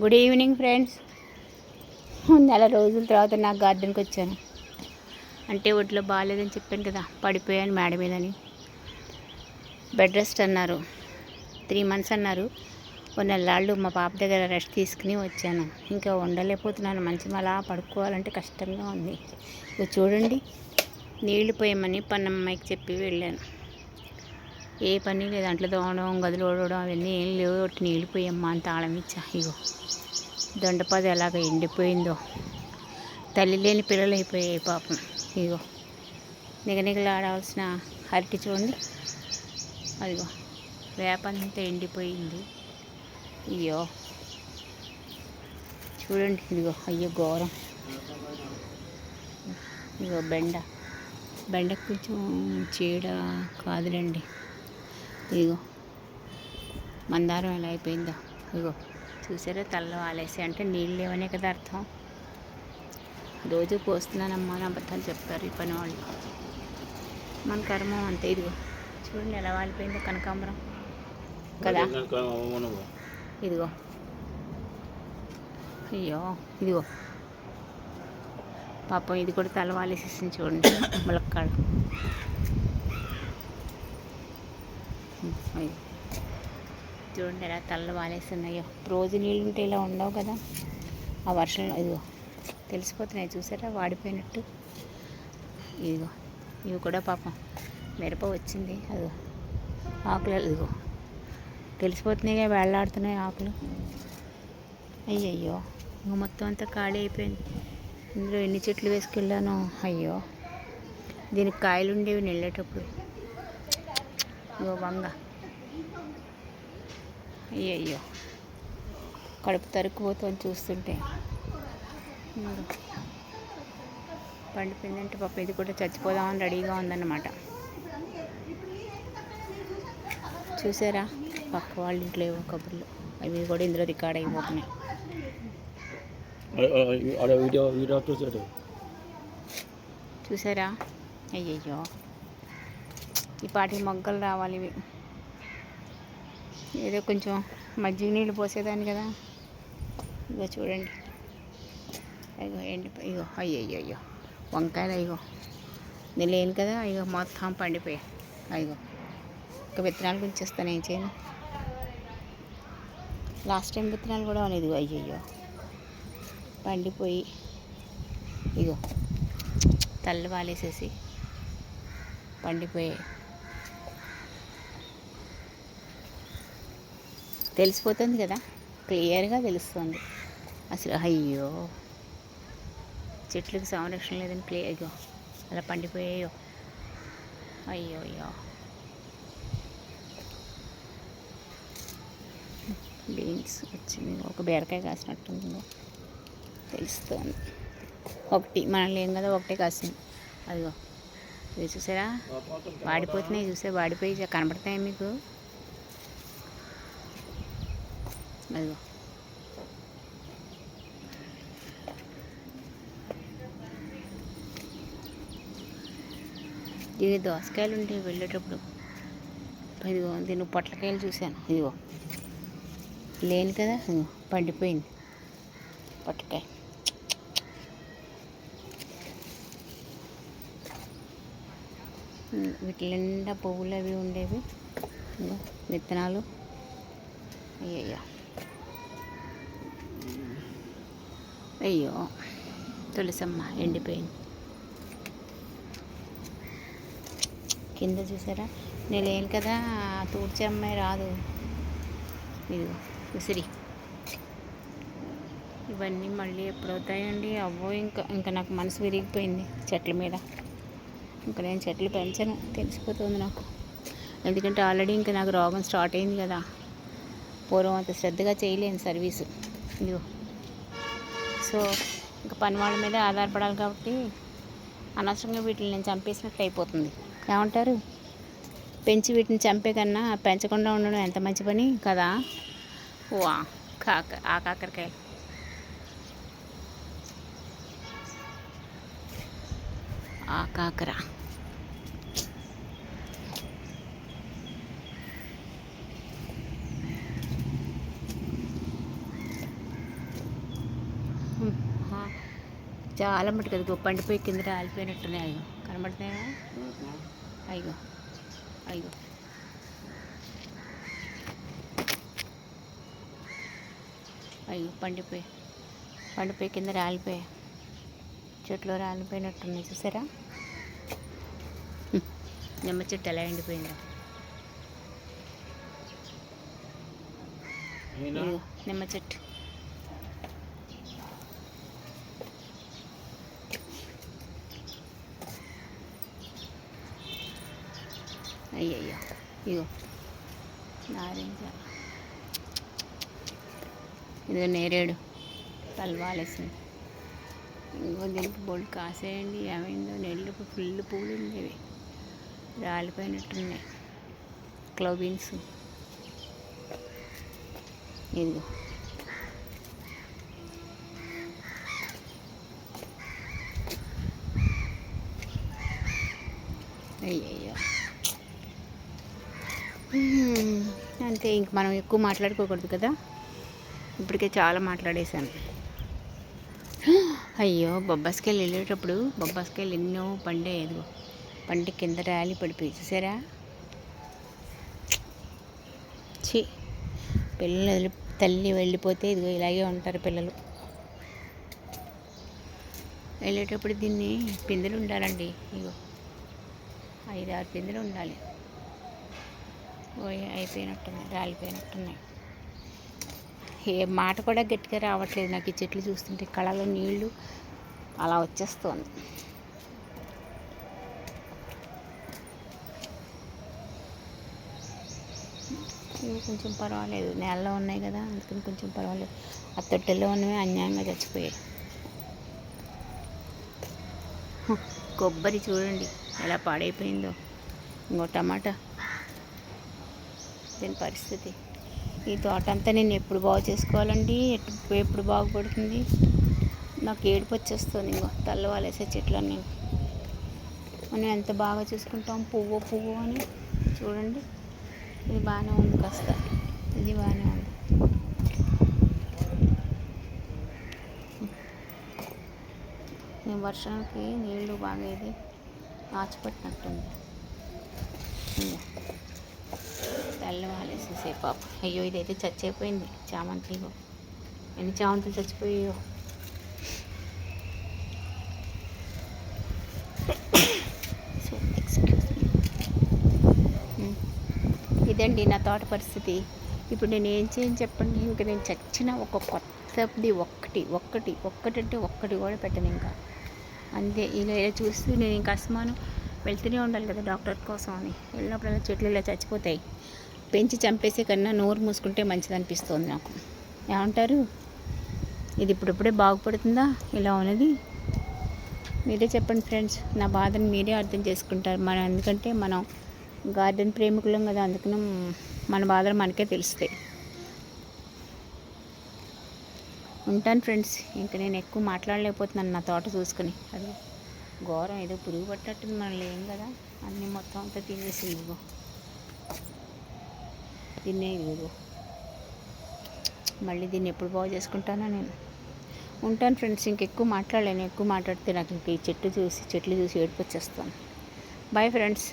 Good evening friends నెల రోజుల తర్వాత నా గార్డెన్కి వచ్చాను. అంటే ఒంట్లో బాగాలేదని చెప్పాను కదా పడిపోయాను మేడ మీదని. బెడ్ రెస్ట్ అన్నారు. త్రీ మంత్స్ అన్నారు. కొన్ని నెలలాళ్ళు మా పాప దగ్గర రెస్ట్ తీసుకుని వచ్చాను. ఇంకా ఉండలేకపోతున్నాను. మంచం అలా పడుకోవాలంటే కష్టంగా ఉంది. ఇక చూడండి. నీళ్ళు పోయమని పన్నమ్మాయికి చెప్పి వెళ్ళాను. ఏ పని లేదు. అంట్లో తోమడం గదులు ఓడవడం అవన్నీ ఏం లేవు. ఒకటి నీళ్ళు పోయమ్మా అని తాళం ఇచ్చా. ఇగో దొండపాది ఎలాగ ఎండిపోయిందో. తల్లి లేని పిల్లలు అయిపోయాయి పాపం. ఇగో నిగనిగలాడాల్సిన అరటి చూడండి అదిగో వేపంతా ఎండిపోయింది. అయ్యో చూడండి. ఇదిగో అయ్యో ఘోరం. ఇగో బెండ. బెండకు కొంచెం చీడ కాదులండి. ఇదిగో మందారం ఎలా అయిపోయిందో. ఇగో. చూసారా తల్ల వాలేసి అంటే నీళ్ళు లేవనే కదా అర్థం. రోజు పోస్తున్నానమ్మా అని అబద్ధాలు చెప్తారు ఈ పని వాళ్ళు. మన కర్మ అంతే ఇదిగో. చూడండి ఎలా వాలిపోయిందో కనకాంబరం. కదా? ఇదిగో. అయ్యో ఇదిగో. పాపం ఇది కూడా తల వాలేసేసింది చూడండి. ములక్కాడ అయ్యో చూడండి ఎలా తలలు వాలేస్తున్నాయో రోజు నీళ్ళు ఉంటే ఇలా ఉండవు కదా. ఆ వర్షంలో ఇదిగో తెలిసిపోతున్నాయి చూసారా? వాడిపోయినట్టు. ఇదిగో ఇవి కూడా పాపం మిరప వచ్చింది. అదిగో ఆకులు ఇదిగో తెలిసిపోతున్నాయిగా వేళ్ళాడుతున్నాయి ఆకులు. అయ్యయ్యో ఇంక మొత్తం అంతా ఖాళీ అయిపోయింది. ఇందులో ఎన్ని చెట్లు వేసుకెళ్ళానో. అయ్యో దీనికి కాయలు ఉండేవి వెళ్ళేటప్పుడు ఇగో వంగ. అయ్యయ్యో. కడుపు తరుక్కుపోతుంది చూస్తుంటే. పండిపోయిందంటే పాప ఇది కూడా చచ్చిపోదామని రెడీగా ఉందన్నమాట. చూసారా? పక్క వాళ్ళ ఇంట్లో ఏవో కబుర్లు. అవి కూడా ఇందులో రికార్డ్ అయిపోతున్నాయి. చూసారా? అయ్యయ్యో. ఈ పాటి మొగ్గలు రావాలి ఇవి. ఏదో కొంచెం మజ్జిగ నీళ్ళు పోసేదాన్ని కదా. ఇగో చూడండి. అయ్యో ఎండి ఇగో అయ్యో అయ్యో. అయ్యో వంకాయలు అయ్యో నేను లేను కదా అయ్యో మొత్తం పండిపోయాయి అయ్యో. ఒక విత్తనాలు గురించేస్తాను ఏం చేయను. లాస్ట్ టైం విత్తనాలు కూడా అనేది ఇదిగో అయ్యయ్యో. పండిపోయి ఇగో తల్లి వాలేసేసి పండిపోయాయి తెలిసిపోతుంది కదా. క్లియర్గా తెలుస్తుంది. అసలు అయ్యో! చెట్లకు సంరక్షణ లేదని క్లియర్ అయ్యో అలా పండిపోయాయో అయ్యో అయ్యో! బీన్స్ వచ్చింది. ఒక బీరకాయ కాసినట్టుందో తెలుస్తుంది. ఒకటి మనం ఏం కదా ఒకటే కాసింది. అదిగో. ఇది చూసారా? వాడిపోతున్నాయి చూసే వాడిపోయి కనబడతాయి మీకు? అదిగో ఇది దోసకాయలు ఉంటాయి వెళ్ళేటప్పుడు ఇదిగో దీని పొట్లకాయలు చూశాను. ఇదిగో లేని కదా? ఇదిగో పండిపోయింది పొట్లకాయ. వీటి నిండా పువ్వులు అవి ఉండేవి. విత్తనాలు. అయ్యయ్యా. అయ్యో తులసమ్మ ఎండిపోయింది. కింద చూసారా? నేను లేను కదా తూడ్చే అమ్మాయి రాదు. ఇది ఉసిరి. ఇవన్నీ మళ్ళీ ఎప్పుడవుతాయండి? అవ్వో ఇంకా ఇంకా నాకు మనసు విరిగిపోయింది చెట్ల మీద. ఇంకా నేను చెట్లు పెంచను తెలిసిపోతుంది నాకు. ఎందుకంటే ఆల్రెడీ ఇంకా నాకు రోగం స్టార్ట్ అయింది కదా. పూర్వం అంత శ్రద్ధగా చేయలేను సర్వీసు. ఇదిగో. సో ఇంకా పని వాళ్ళ మీద ఆధారపడాలి కాబట్టి అనవసరంగా వీటిని నేను చంపేసినట్టు అయిపోతుంది. ఏమంటారు? పెంచి వీటిని చంపే కన్నా పెంచకుండా ఉండడం ఎంత మంచి పని కదా? వా కాక ఆ కాకరకాయ. ఆ కాకర. చాలా మటుకు అది పండిపోయి కింద రాలిపోయినట్టున్నాయి అయ్యో. కనబడుతున్నాయా? అయ్యో. అయ్యో. అయ్యో పండిపోయి. పండిపోయి కింద రాలిపోయాయి చెట్లు రాలిపోయినట్టున్నాయి చూసారా. నిమ్మ చెట్టు ఎలా ఎండిపోయిందో. నిమ్మ చెట్టు. అయ్యయ్యో. ఇగో నారింజ ఇదిగో నేరేడు. తలవాలేసింది ఇంకో దీనికి బోల్డ్ కాసేయండి. ఏమైందో నెల్లు ఫుల్ పూలు ఉండేవి. రాలిపోయినట్టున్నాయి. క్లోబీన్స్. ఇదిగో. అయ్యయ్యో. అంతే ఇంక మనం ఎక్కువ మాట్లాడుకోకూడదు కదా. ఇప్పటికే చాలా మాట్లాడేశాను. అయ్యో బొబ్బాస్కాయలు వెళ్ళేటప్పుడు బొబ్బాస్కాయలు ఎన్నో పండే ఎదుగు పండి కింద రాలి పడిపోయి చూసారా? ఛీ పిల్లలు తల్లి వెళ్ళిపోతే ఇదిగో ఇలాగే ఉంటారు పిల్లలు. వెళ్ళేటప్పుడు దీన్ని పిందెలు ఉండాలండి ఇగో ఐదు ఆరు పిందెలు ఉండాలి. పోయి అయిపోయినట్టున్నాయి రాలిపోయినట్టున్నాయి. ఏ మాట కూడా గట్టిగా రావట్లేదు నాకు ఈ చెట్లు చూస్తుంటే. కళలో నీళ్ళు అలా వచ్చేస్తుంది. ఇవి కొంచెం పర్వాలేదు. నేలలో ఉన్నాయి కదా అందుకని కొంచెం పర్వాలేదు. ఆ తొట్టెల్లో ఉన్నవి అన్యాయంగా చచ్చిపోయాయి. కొబ్బరి చూడండి ఎలా పాడైపోయిందో. ఇంకో టమాటా. దీని పరిస్థితి. ఈ తోట అంతా నేను ఎప్పుడు బాగు చేసుకోవాలండి? ఎప్పుడు ఎప్పుడు బాగుపడుతుంది? నాకు ఏడుపు వచ్చేస్తుంది ఇంకో తల్లవాలేసే చెట్లన్నీ. మనం ఎంత బాగా చూసుకుంటాం? పువ్వు పువ్వు అని. చూడండి. ఇది బాగానే ఉంది కాస్త. ఇది బాగానే ఉంది. నేను వర్షానికి నీళ్ళు బాగా ఇది ఆచిపట్టినట్టుంది కళ్ళు వాలేసేసే పాప. అయ్యో ఇదైతే చచ్చిపోయింది. చామంతి ఎన్ని చామంతులు చచ్చిపోయాయో. Hmm. ఇదండి నా తోట పరిస్థితి. ఇప్పుడు నేను ఏం చేయని చెప్పండి? ఇంకా నేను చచ్చిన ఒక కొత్తది ఒక్కటి ఒక్కటి ఒక్కటంటే ఒక్కటి కూడా పెట్టను ఇంకా. అంతే. ఇలా చూస్తూ నేను ఇంకా అస్మాను వెళ్తూనే ఉండాలి కదా డాక్టర్ కోసం అని. వెళ్ళినప్పుడల్లా చెట్లు ఇలా చచ్చిపోతాయి. పెంచి చంపేసే కన్నా నోరు మూసుకుంటే మంచిది అనిపిస్తుంది నాకు. ఏమంటారు? ఇది ఇప్పుడిప్పుడే బాగుపడుతుందా? ఇలా ఉన్నది? మీరే చెప్పండి ఫ్రెండ్స్. నా బాధను మీరే అర్థం చేసుకుంటారు. మనం ఎందుకంటే మనం గార్డెన్ ప్రేమికులం కదా అందుకని మన బాధలు మనకే తెలుస్తాయి. ఉంటాను ఫ్రెండ్స్. ఇంకా నేను ఎక్కువ మాట్లాడలేకపోతున్నాను నా తోట చూసుకుని. అది ఘోరం. ఏదో పురుగు పట్టట్టు మనం లేం కదా? అన్నీ మొత్తం అంతా తినేసింది తినే ఇదిగో మళ్ళీ దీన్ని ఎప్పుడు బాగు చేసుకుంటానో నేను. ఉంటాను ఫ్రెండ్స్ ఇంకెక్కువ మాట్లాడలేను ఎక్కువ మాట్లాడితే నాకు ఇంక ఈ చెట్టు చూసి చెట్లు చూసి ఏడుపు వచ్చేస్తాను బాయ్ ఫ్రెండ్స్.